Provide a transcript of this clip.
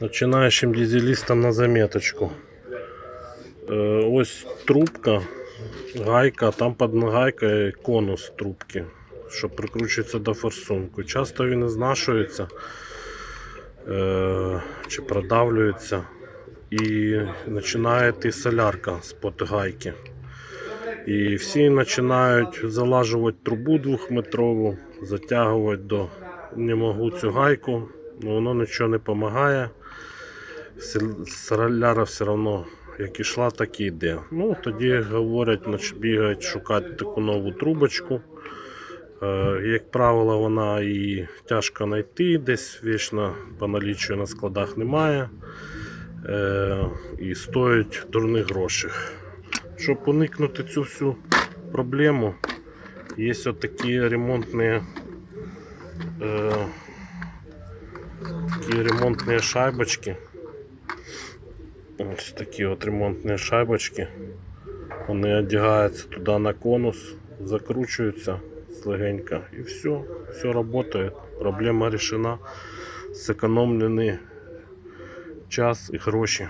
Начинающим дизелистам на заметочку. Е, Ось трубка, гайка, там під гайкою конус трубки, що прикручується до форсунку. Часто він знашується е, чи продавлюється і починає йти солярка з-под гайки. І всі починають залажувати трубу двохметрову, затягувати до не можу цю гайку, але воно нічого не допомагає. Соляра все одно як ішла, так і йде. Ну, тоді говорять, бігають шукати таку нову трубочку. Е, як правило, вона і тяжко знайти, десь вічно по наліччю на складах немає. Е, і стоїть дурних грошей. Щоб уникнути цю всю проблему, є от такі ремонтні, е, такі ремонтні шайбочки. Ось такі от ремонтні шайбочки. Вони одягаються туди на конус, закручуються слегенько і все, все працює. Проблема решена. Зекономлений час і гроші.